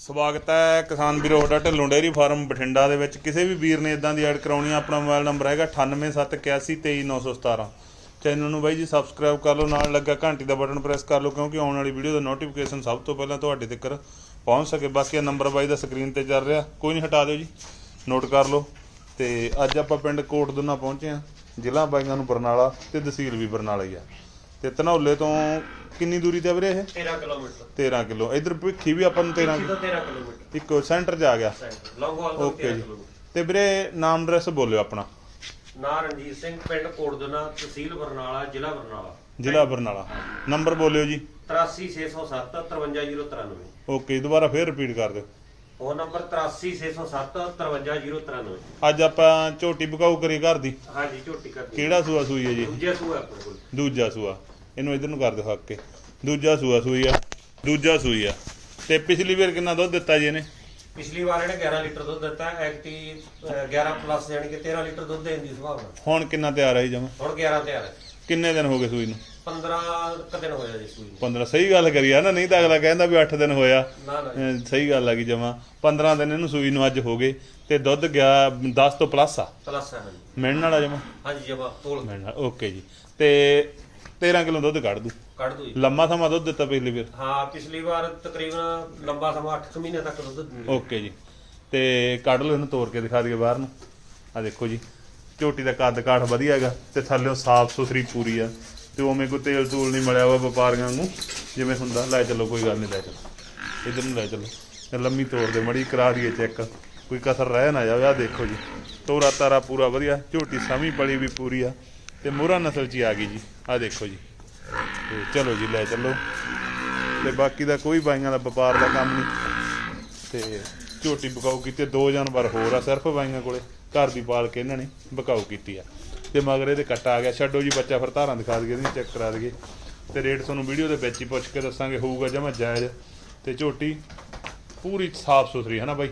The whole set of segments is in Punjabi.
ਸਵਾਗਤ ਹੈ ਕਿਸਾਨ ਵੀਰੋ ਤੁਹਾਡਾ ਢਿੱਲੋਂ ਡੇਅਰੀ ਫਾਰਮ ਬਠਿੰਡਾ ਦੇ ਵਿੱਚ। ਕਿਸੇ ਵੀ ਵੀਰ ਨੇ ਇਦਾਂ ਦੀ ਐਡ ਕਰਾਉਣੀ ਆ, ਆਪਣਾ ਮੋਬਾਈਲ ਨੰਬਰ ਹੈਗਾ 9871823917 ਚੈਨਲ ਨੂੰ ਬਾਈ ਜੀ ਸਬਸਕ੍ਰਾਈਬ ਕਰ ਲਓ, ਨਾਲ ਲੱਗਾ ਘੰਟੀ ਦਾ ਬਟਨ ਪ੍ਰੈਸ ਕਰ ਲਓ, ਕਿਉਂਕਿ ਆਉਣ ਵਾਲੀ ਵੀਡੀਓ ਦਾ ਨੋਟੀਫਿਕੇਸ਼ਨ ਸਭ ਤੋਂ ਪਹਿਲਾਂ ਤੁਹਾਡੇ ਤੱਕ ਪਹੁੰਚ ਸਕੇ। ਬਾਕੀ ਇਹ ਨੰਬਰ ਬਾਈ ਦਾ ਸਕਰੀਨ ਤੇ ਚੱਲ ਰਿਹਾ। ਕੋਈ ਨਹੀਂ ਹਟਾ ਦਿਓ ਜੀ ਨੋਟ ਕਰ ਲਓ। ਤੇ ਅੱਜ ਆਪਾਂ ਪਿੰਡ ਕੋਟਦੁਨਾ ਪਹੁੰਚੇ ਆ, ਜ਼ਿਲ੍ਹਾ ਬਾਈਆਂ ਨੂੰ ਬਰਨਾਲਾ ਤੇ ਤਹਿਸੀਲ ਵੀ ਬਰਨਾਲਾ ਹੀ ਆ। ਤੇ ਧਨੌਲੇ ਤੋਂ ਕਿੰਨੀ ਦੂਰੀ ਤੇ ਵੀਰੇ ਇਹ? 13 ਕਿਲੋਮੀਟਰ। 13 ਕਿਲੋ। ਇਧਰ ਭਿੱਖੀ ਵੀ ਆਪਾਂ ਨੂੰ 13 ਸਿੱਧਾ 13 ਕਿਲੋਮੀਟਰ। ਇੱਕ ਸੈਂਟਰ ਜਾ ਗਿਆ। ਲੌਂਗੋਵਾਲ ਤੋਂ ਓਕੇ 13 ਜੀ। ਕਿਲੋਮੀਟਰ। ਤੇ ਵੀਰੇ ਨਾਮ ਐਡਰੈਸ ਬੋਲਿਓ ਆਪਣਾ। ਨਾਂ ਰਣਜੀਤ ਸਿੰਘ ਪਿੰਡ ਕੋਟਦਨਾ ਤਹਿਸੀਲ ਬਰਨਾਲਾ ਜ਼ਿਲ੍ਹਾ ਬਰਨਾਲਾ। ਜ਼ਿਲ੍ਹਾ ਬਰਨਾਲਾ। ਨੰਬਰ ਬੋਲਿਓ ਜੀ। 83607 53093 ਓਕੇ ਦੁਬਾਰਾ ਫੇਰ ਰਿਪੀਟ ਕਰ ਦਿਓ। ਫੋਨ ਨੰਬਰ 83607 53093 ਅੱਜ ਆਪਾਂ ਝੋਟੀ ਬਕਾਊ ਕਰੀ ਘਰ ਦੀ। ਹਾਂਜੀ ਝੋਟੀ ਕਰ ਕਿਹੜਾ ਸੂਆ ਸੂਈ ਹੈ ਜੀ? ਦੂਜੇ ਸੂਆ ਆਪਣੇ ਕੋਲ। ਦੂਜਾ ਸੂਆ। ਇਹਨੂੰ ਇਧਰ ਨੂੰ ਕਰ ਦਿਓ ਹੱਕ ਕੇ ਦੂਜਾ ਸੂਆ ਸੂਈ ਆ ਦੂਜਾ ਸੂਈ ਆ। ਤੇ ਪਿਛਲੀ ਵਾਰ ਕਿੰਨਾ ਦੁੱਧ ਦਿੱਤਾ ਜੀ ਇਹਨੇ? ਪਿਛਲੀ ਵਾਰ ਇਹਨੇ 11 ਲੀਟਰ ਦੁੱਧ ਦਿੱਤਾ ਐਕਟੀ 11 ਪਲੱਸ ਯਾਨੀ ਕਿ 13 ਲੀਟਰ ਦੁੱਧ ਦੇਣ ਦੀ ਸੰਭਾਵਨਾ। ਹੁਣ ਕਿੰਨਾ ਤਿਆਰ ਆ ਜੀ ਜਮਾ? ਹੁਣ 11 ਤਿਆਰ ਹੈ ਕਿੰਨੇ ਦਿਨ ਹੋ ਗਏ ਸੂਈ ਨੂੰ? 15 ਕੁ ਦਿਨ ਹੋਇਆ ਜੀ ਸੂਈ ਨੂੰ। 15 ਸਹੀ ਗੱਲ ਕਰੀ ਆ ਨਾ ਨਹੀਂ ਤਾਂ ਅਗਲਾ ਕਹਿੰਦਾ ਵੀ 8 ਦਿਨ ਹੋਇਆ। ਨਾ ਨਾ ਅਹ ਸਹੀ ਗੱਲ ਆ ਗਈ ਜਮਾ। 15 ਦਿਨ ਇਹਨੂੰ ਸੂਈ ਨੂੰ ਅੱਜ ਹੋ ਗਏ। ਤੇ ਦੁੱਧ ਗਿਆ 10 ਤੋਂ ਪਲੱਸ ਆ। ਪਲੱਸ ਹੈ ਹਾਂਜੀ। ਮਿਲਣ ਵਾਲਾ ਜਮਾ? ਹਾਂਜੀ ਜਮਾ ਤੋਲ। ਮਿਲਣ ਵਾਲਾ ਓਕੇ ਜੀ। ਤੇ 13 ਕਿਲੋ ਦੁੱਧ ਕੱਢ ਦੂ। ਕੱਢ ਦੋ ਜੀ। ਲੰਮਾ ਸਮਾਂ ਦੁੱਧ ਦਿੱਤਾ ਪਿਛਲੀ ਵਾਰ। ਹਾਂ ਪਿਛਲੀ ਵਾਰ ਤਕਰੀਬਨ ਲੰਬਾ ਸਮਾਂ 8 ਮਹੀਨੇ ਤੱਕ ਦੁੱਧ ਦਿੰਦੀ ਓਕੇ ਜੀ। ਤੇ ਕੱਢ ਲਓ ਇਹਨੂੰ ਤੋੜ ਕੇ ਦਿਖਾ ਦਈਏ ਬਾਹਰ ਨੂੰ। ਆ ਦੇਖੋ ਜੀ ਝੋਟੀ ਦਾ ਕੱਦ ਕਾਠ ਵਧੀਆ ਹੈਗਾ ਤੇ ਥੱਲੇੋਂ ਸਾਫ਼ ਸੁਥਰੀ ਪੂਰੀ ਆ। ਤੇ ਉਵੇਂ ਕੋਈ ਤੇਲ ਤੂਲ ਨਹੀਂ ਮਲਿਆ ਹੋਇਆ ਵਪਾਰੀਆਂ ਵਾਂਗੂ ਜਿਵੇਂ ਹੁੰਦਾ। ਲੈ ਚੱਲੋ ਕੋਈ ਗੱਲ ਨਹੀਂ ਲੈ ਚੱਲੋ। ਇਧਰ ਨੂੰ ਲੈ ਚੱਲੋ। ਤੇ ਲੰਮੀ ਤੋੜ ਦੇ ਮੜੀ ਕਰਾ ਦਈਏ ਚੈੱਕ। ਕੋਈ ਕਸਰ ਰਹਿ ਨਾ ਜਾਵੇ। ਆ ਦੇਖੋ ਜੀ ਤੋਰਾ ਤਾਰਾ ਪੂਰਾ ਵਧੀਆ। ਝੋਟੀ ਸਮੀ ਪਲੀ ਵੀ ਪੂਰੀ ਆ। ਤੇ ਮੋਹਰਾ ਨਸਲ ਚ ਹੀ ਆ ਗਈ ਜੀ। ਆ ਦੇਖੋ ਜੀ। ਤੇ ਚਲੋ ਜੀ, ਲੈ ਚੱਲੋ। ਤੇ ਬਾਕੀ ਦਾ ਕੋਈ ਬਾਈਆਂ ਦਾ ਵਪਾਰ ਦਾ ਕੰਮ ਨਹੀਂ। ਤੇ ਝੋਟੀ ਬਕਾਊ ਕੀਤੀ, ਦੋ ਜਾਨਵਰ ਹੋਰ ਆ ਸਿਰਫ ਬਾਈਆਂ ਕੋਲੇ। ਘਰ ਦੀ ਪਾਲ ਕੇ ਇਹਨਾਂ ਨੇ ਬਕਾਊ ਕੀਤੀ ਆ। ਤੇ ਮਗਰ ਇਹਦੇ ਕੱਟਾ ਆ ਗਿਆ। ਛੱਡੋ ਜੀ ਬੱਚਾ ਫਿਰ ਧਾਰਾਂ ਦਿਖਾ ਦਈਏ, ਇਹਦੀ ਚੈੱਕ ਕਰਾ ਦਈਏ। ਤੇ ਰੇਟ ਤੁਹਾਨੂੰ ਵੀਡੀਓ ਦੇ ਵਿੱਚ ਹੀ ਪੁੱਛ ਕੇ ਦੱਸਾਂਗੇ, ਹੋਊਗਾ ਜਮਾ ਜਾਇਜ਼। ਤੇ ਝੋਟੀ ਪੂਰੀ ਸਾਫ਼ ਸੁਥਰੀ ਹੈ ਨਾ ਬਾਈ?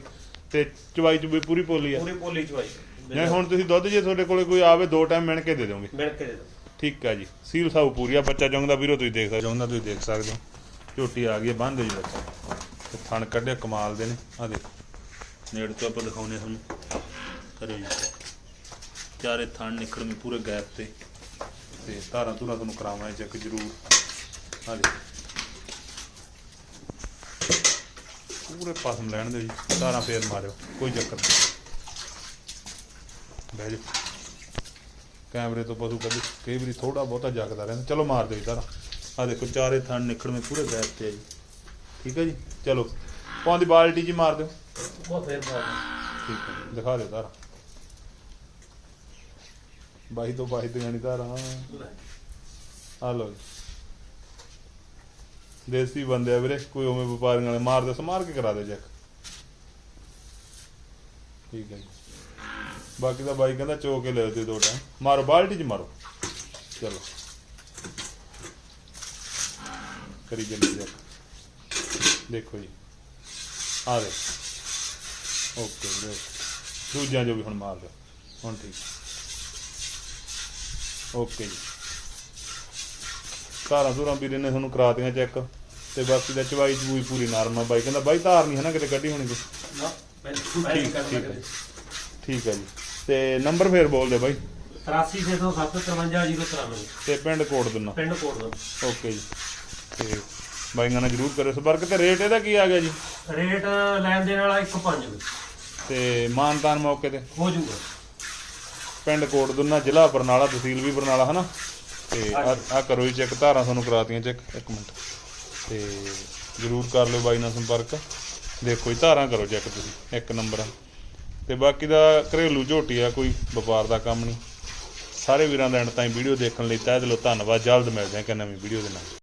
ਤੇ ਚਵਾਈ ਚੁਬਈ ਪੂਰੀ ਪੋਲੀ ਆ? ਪੂਰੀ ਪੋਲੀ ਚਵਾਈ। ਨਹੀਂ ਹੁਣ ਤੁਸੀਂ ਦੁੱਧ ਜੇ ਤੁਹਾਡੇ ਕੋਲੇ ਕੋਈ ਆਵੇ ਦੋ ਟਾਈਮ ਮਿਣ ਕੇ ਦੇ ਦੋਗੇ ਮਿਲ ਕੇ ਦੇ ਦਿਓ। ਠੀਕ ਆ ਜੀ। ਸੀਲ ਸਾਊ ਪੂਰੀ ਆ ਬੱਚਾ ਜੰਗਦਾ ਵੀਰੋ ਤੁਸੀਂ ਦੇਖ ਸਕਦੇ ਜੰਗਦਾ ਤੁਸੀਂ ਦੇਖ ਸਕਦੇ ਹੋ। ਝੋਟੀ ਆ ਗਈ ਹੈ ਬੰਦ ਜੀ ਬੱਚਾ। ਤੇ ਥਣ ਕੱਢਿਆ ਕਮਾਲ ਦੇ ਨੇ। ਆ ਦੇਖੋ ਨੇੜ ਤੋਂ ਆਪਾਂ ਦਿਖਾਉਨੇ ਤੁਹਾਨੂੰ। ਕਰਿਓ ਜੀ। ਚਾਰੇ ਥਣ ਨਿਕਲਣਗੇ ਪੂਰੇ ਗੈਪ ਤੇ। ਤੇ ਧਾਰਾਂ ਧੁਰਾਂ ਤੁਹਾਨੂੰ ਕਰਾਵਾਂ ਚੈੱਕ ਜ਼ਰੂਰ। ਆ ਦੇਖੋ। ਪੂਰੇ ਪਾਸਮ ਲੈਣ ਦਿਓ ਜੀ। ਧਾਰਾਂ ਫੇਰ ਮਾਰਿਓ ਕੋਈ ਚੱਕਰ ਨਹੀਂ। ਬਹਿ ਜਾਓ। ਕੈਮਰੇ ਤੋਂ ਪਸ਼ੂ ਕਦੀ ਕਈ ਵਾਰੀ ਥੋੜਾ ਬਹੁਤਾ ਜਗਦਾ ਰਹਿੰਦਾ। ਚਲੋ ਮਾਰ ਦਿਓ ਇਧਰ ਆ ਦੇਖੋ ਚਾਰੇ ਥਣ ਨਿਕਲਵੇਂ ਪੂਰੇ ਗੈਪ ਤੇ ਆ ਜੀ। ਠੀਕ ਹੈ ਜੀ? ਚਲੋ। ਪਾਉਂਦੀ ਬਾਲਟੀ ਜੀ ਮਾਰ ਦਿਓ। ਬਹੁਤ ਫੇਰ ਬਾਅਦ ਠੀਕ ਹੈ ਦਿਖਾ ਦਿਓ ਤਾਰਾ ਬਾਈ ਤੋਂ ਬਾਈ ਦੀਆਂ ਨਹੀਂ ਤਾਰਾ ਆ ਲਓ ਜੀ। ਦੇਸੀ ਬੰਦੇ ਆ ਵੀਰੇ ਕੋਈ ਉਵੇਂ ਵਪਾਰੀਆਂ ਵਾਲੇ। ਮਾਰ ਦੇ ਸਮਾਰ ਕੇ ਕਰਾ ਦੇ ਚੈੱਕ। ਠੀਕ ਹੈ ਜੀ। ਬਾਕੀ ਦਾ ਬਾਈ ਕਹਿੰਦਾ ਚੋ ਕੇ ਲੈ ਤੇ ਦੋ ਟਾਈਮ ਮਾਰੋ ਬਾਲਟੀ 'ਚ ਮਾਰੋ। ਚਲੋ। ਕਰੀ ਜਲਦੀ ਚੈੱਕ ਦੇਖੋ ਜੀ। ਆ ਦੇ ਓਕੇ ਵੀਰੇ ਦੂਜਿਆਂ ਜੋ ਵੀ ਹੁਣ ਮਾਰ ਦਿਓ। ਹੁਣ ਠੀਕ। ਓਕੇ ਜੀ। ਧਾਰਾਂ ਧੂਰਾਂ ਵੀਰੇ ਨੇ ਤੁਹਾਨੂੰ ਕਰਾ ਦਿੱਤੀਆਂ ਚੈੱਕ ਤੇ ਬਾਕੀ ਦਾ ਚਵਾਈ ਚੂਈ ਪੂਰੀ ਨਰਮ ਆ ਬਾਈ। ਕਹਿੰਦਾ ਬਾਈ ਧਾਰ ਨਹੀਂ ਹੈ ਨਾ ਕਿਤੇ ਕੱਢੀ ਹੋਣੀ ਕੋਈ? ਠੀਕ ਠੀਕ ਹੈ ਜੀ। ਤੇ ਨੰਬਰ ਫੇਰ ਬੋਲ ਦੇ ਬਾਈ 83607 ਤੇ ਪਿੰਡ ਕੋਟ ਦਿਨਾ ਪਿੰਡ ਕੋਟ ਦਾ ਓਕੇ ਜੀ। ਤੇ ਬਾਈਆਂ ਨਾਲ ਜਰੂਰ ਕਰਿਓ ਸੰਪਰਕ। ਤੇ ਰੇਟ ਇਹਦਾ ਕੀ ਆ ਗਿਆ ਜੀ? ਰੇਟ ਲੈਣ ਦੇਣ ਵਾਲਾ 1.5 ਤੇ ਮਾਨਤਾਨ ਮੌਕੇ ਤੇ? ਹੋ ਜਾਊਗਾ ਪਿੰਡ ਕੋਟ ਦੁੰਨਾ ਜ਼ਿਲ੍ਹਾ ਬਰਨਾਲਾ ਤਹਿਸੀਲ ਵੀ ਬਰਨਾਲਾ ਹਨਾ? ਤੇ ਆ ਕਰੋ ਜੀ ਚੈੱਕ ਧਾਰਾਂ ਤੁਹਾਨੂੰ ਕਰਾਤੀਆਂ ਚੈੱਕ। ਇੱਕ ਮਿੰਟ। ਤੇ ਜਰੂਰ ਕਰ ਲਿਓ ਬਾਈ ਨਾਲ ਸੰਪਰਕ। ਦੇਖੋ ਜੀ ਧਾਰਾਂ ਕਰੋ ਚੈੱਕ ਤੁਸੀਂ। ਇੱਕ ਨੰਬਰ ਆ। ਤੇ ਬਾਕੀ ਦਾ ਘਰੇਲੂ ਝੋਟੀ ਆ, ਕੋਈ ਵਪਾਰ ਦਾ ਕੰਮ ਨਹੀਂ। ਸਾਰੇ ਵੀਰਾਂ ਦਾ ਐਂਡ ਤਾਈਂ ਵੀਡੀਓ ਦੇਖਣ ਲਈ ਤਹਿ ਦਿਲੋਂ ਧੰਨਵਾਦ। ਜਲਦ ਮਿਲਦੇ ਹਾਂ ਕਿ ਨਵੀਂ ਵੀਡੀਓ ਦੇ ਨਾਲ।